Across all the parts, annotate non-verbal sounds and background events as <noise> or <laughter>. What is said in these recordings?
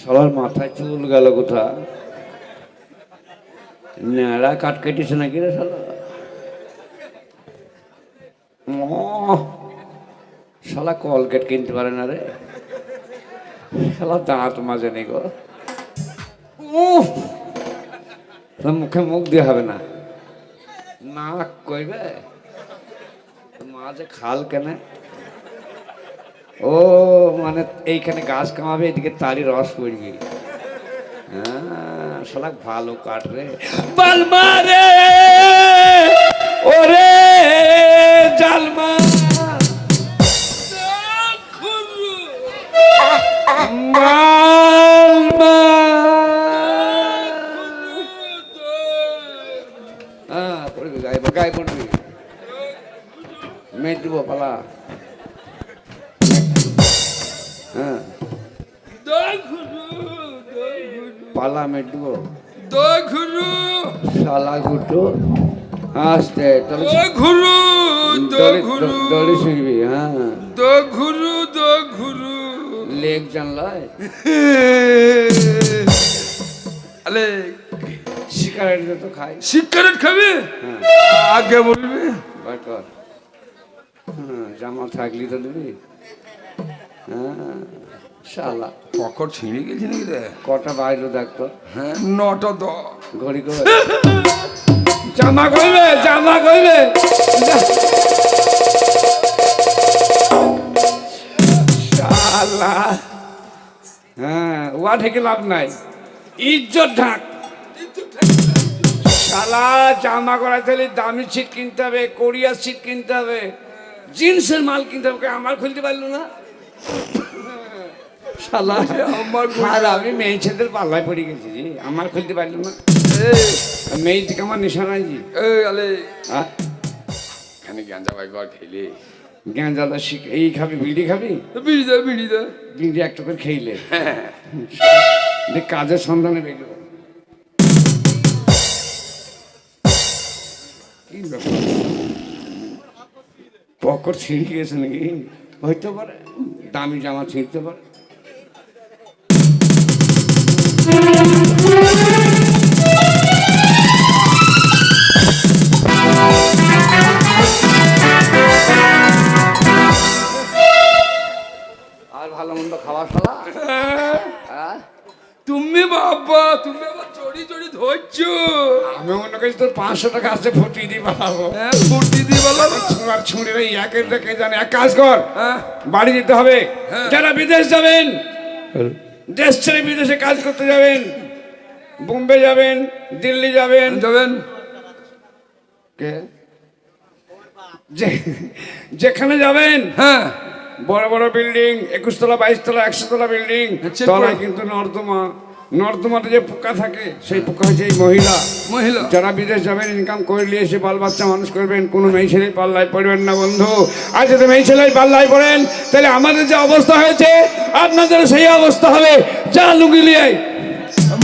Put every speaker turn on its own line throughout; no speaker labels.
সবার মাথায় চুল গেল কোথা? নেড়া কাট কেটেছে নাকি রে ও শালা কলগেট কিনতে পারে না রে। শালা দাঁত মাঝে নেই গো! মুখে মুখ দিয়ে হবে না। নাক কইবে? মাঝে খাল কেনে। ও মানে এইখানে গাছ কামাবে এদিকে তারি রস পড়বি। হ্যাঁ শালা ভালো কাট রে। বালমা রে ওরে জালমা মালমা হ্যাঁ গায়ে গায়ে পড়বি। মেয়ে দিব পালা। হ্যাঁ পালা শালা ঘুটো আসতে
ঘুরু
দড়ি শিখবি হ্যাঁ।
ঘুরু ঘুরু
লেগ জানলায়
আলে।
সিগারেট তো খাই।
সিগারেট খাবে? আগে বলবি।
হ্যাঁ জামা থাকলি তো দিবি। শালা
পকর ছিঁড়ে গেছে নাকি রে?
কটা বাইরে দেখতো
হ্যাঁ নটা দ
ঘড়ি করে। জামা জামা শালা হ্যাঁ ওয়া লাভ নাই। ইজ্জত ঢাক। শালা জামা করাতে হলে দামি ছিট কিনতে হবে কোরিয়ার সিট কিনতে হবে। জিন্সের মাল কিনতে হবে আমার খুলতে পারল না? শালা
আমার
আর আমি পাল্লায় পড়ে গেছি জি আমার খুলতে পারল না। মেয়ে থেকে আমার নিশানা জি
আলে।
হ্যাঁ
খানে গাঞ্জা ভাই ঘর খেলে।
গাঁজালা শিখ এই খাবি বিড়ি খাবি?
বিড়ি দে বিড়ি দে।
বিড়ি একটা করে <laughs> দেখ কাজের সন্ধানে বেরো পকর ছিঁড়ে গেছে নাকি? হইতে পারে দামি জামা ছিঁড়তে পারে। তোর পাঁচশো টাকা আছে
হ্যাঁ ফুটি দিয়ে বলো।
আর ছুঁড়ে একের দেখে জানে এক কাজ কর।
হ্যাঁ।
বাড়ি যেতে হবে। যারা বিদেশ যাবেন দেশ ছেড়ে বিদেশে কাজ করতে যাবেন বোম্বে যাবেন দিল্লি যাবেন।
যাবেন।
কে? যেখানে যাবেন
হ্যাঁ।
বড় বড় বিল্ডিং একুশ তলা বাইশ তলা একশো তলা বিল্ডিং তলায় কিন্তু নর্দমা। নর্দমাতে যে পোকা থাকে সেই পোকা হচ্ছে এই মহিলা।
মহিলা।
যারা বিদেশ যাবেন ইনকাম করে নিয়ে এসে বাল বাচ্চা মানুষ করবেন কোনো মেয়ে ছেলে পাল্লায় পড়বেন না বন্ধু। আর যদি মেয়ে ছেলে পাল্লায় পড়েন তাহলে আমাদের যে অবস্থা হয়েছে আপনাদের সেই অবস্থা হবে। যা লুঙ্গি লিয়ে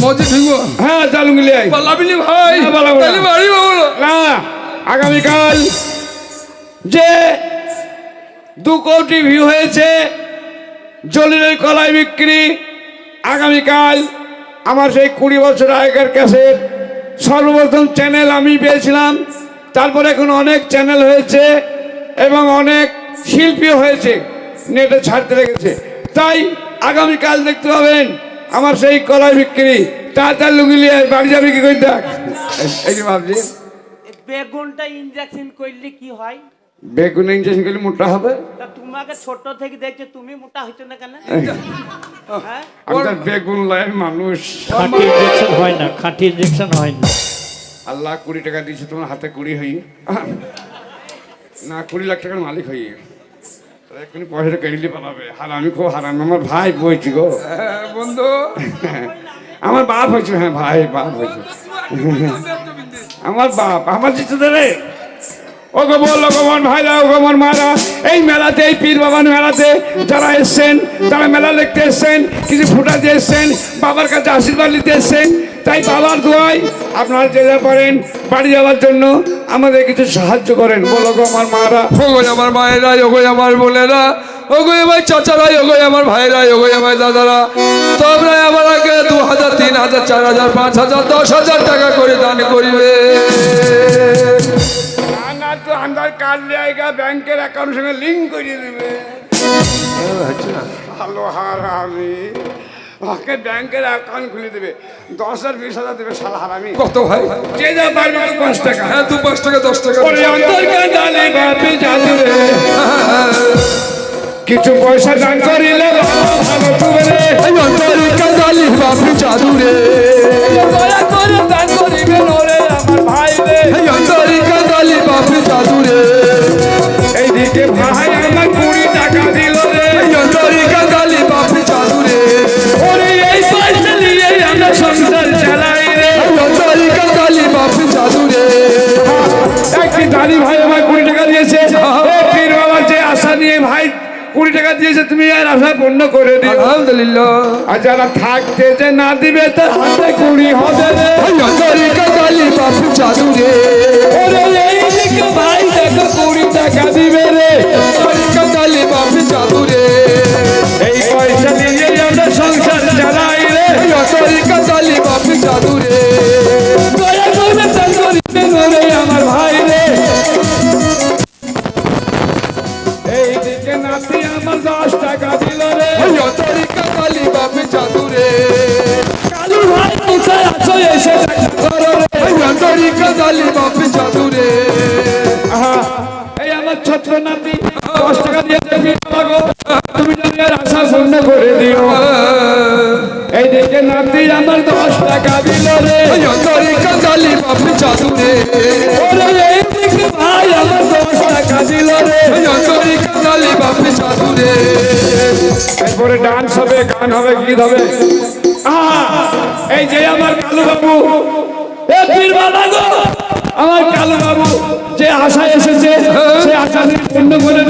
মজে ঢুকবো?
হ্যাঁ যা লুঙ্গি।
ভাই। বাড়ি
না। আগামীকাল যে দু কোটি ভিউ হয়েছে জলিলের কলাই বিক্রি আগামীকাল আমার সেই কুড়ি বছর আগের ক্যাসেট। সর্বপ্রথম চ্যানেল আমি পেয়েছিলাম। তারপরে এখন অনেক চ্যানেল হয়েছে এবং অনেক শিল্পী হয়েছে নেটে ছাড়তে লেগেছে। তাই আগামীকাল দেখতে পাবেন আমার সেই কলাই বিক্রি। তাড়াতাড়ি লুঙ্গিলিয়ে বাড়ি যাবে কি করে দেখ? এই যে ভাবছি।
বেগুনটা ইনজেকশন করলে কি হয়?
বেগুন ইঞ্জেকশন করলে মোটা হবে?
তা তোমাকে ছোট থেকে দেখছ তুমি মোটা হইছো না কেন? হ্যাঁ?
আমি তো বেগুন লাইন মানুষ।
খাঁটি ইঞ্জেকশন হয় না খাঁটি ইঞ্জেকশন হয় না।
আল্লাহ কুড়ি টাকা দিয়েছে তোমার হাতে কুড়ি হই। না কুড়ি লাখ টাকার মালিক হই। তাহলে এক্ষুনি পয়সাটা কেড়ে পালাবে আর আমি খুব হারাম আমার ভাই বইছি গো।
হ্যাঁ, বন্ধু।
আমার বাপ হয়েছে হ্যাঁ ভাই বাপ হয়েছে। আমার বাপ আমার জিতে দেবে ও গো বল ও ভাইরা ও গমন মারা। এই মেলাতে, এই পীর বাবার মেলাতে যারা এসছেন তারা মেলা দেখতে এসছেন, কিছু ফুটা দিয়ে এসছেন, বাবার কাছে আশীর্বাদ নিতে এসছেন, তাই বাবার দোয়াই আপনারা যে যা পারেন, বাড়ি যাওয়ার জন্য আমাদের কিছু সাহায্য করেন। বলো গো আমার মারা।
ওগো আমার মায়েরা, ওগো আমার বোনেরা, ওগো আমার চাচারা, ওগো আমার ভাইরা, ওগো আমার দাদারা, তোমরা আমার আগে দু হাজার, তিন হাজার, চার হাজার, পাঁচ হাজার, দশ হাজার টাকা করে দান করিবে।
তো লিয়ে ব্যাংকের অ্যাকাউন্ট সঙ্গে লিঙ্ক করিয়ে দেবে। ভালো হারামি। ওকে ব্যাংকের অ্যাকাউন্ট খুলে দেবে। দশ হাজার বিশ হাজার দেবে সালা হারামি।
কত ভাই?
যে যা পারবে তো পাঁচ টাকা।
হ্যাঁ দু পাঁচ টাকা দশ টাকা।
বাপি কিছু পয়সা দান করিলে ভালো তুমি রে।
এই অন্তরে বাপি জাদু রে?
দয়া করে দান সংসার চালাই রে।
অন্তরে কাঁদালি জাদু রে
একটি দাদি ভাই আমার কুড়ি টাকা দিয়েছে। পীর বাবা যে আশা নিয়ে ভাই কুড়ি টাকা দিয়েছে তুমি আর আশা পূর্ণ করে দিও।
আলহামদুলিল্লাহ।
আর যারা থাকতে যে না দিবে তার হাতে কুড়ি হবে রে।
কাঁদালি বাপি জাদু রে
দশ টাকা দিল রে।
এই অন্তরে কাঁদালি বাপি জাদু রে
কালু ভাই কোথায় আছো এসে করো রে।
এই অন্তরে কাঁদালি বাপি জাদু রে
আহা, এই আমার নাতি এরপরে ডান্স হবে, গান হবে, গীত হবে। এই যে আমার কালু বাবু আমার কালু বাবু যে আশা এসেছে, সে আশা পূর্ণ করে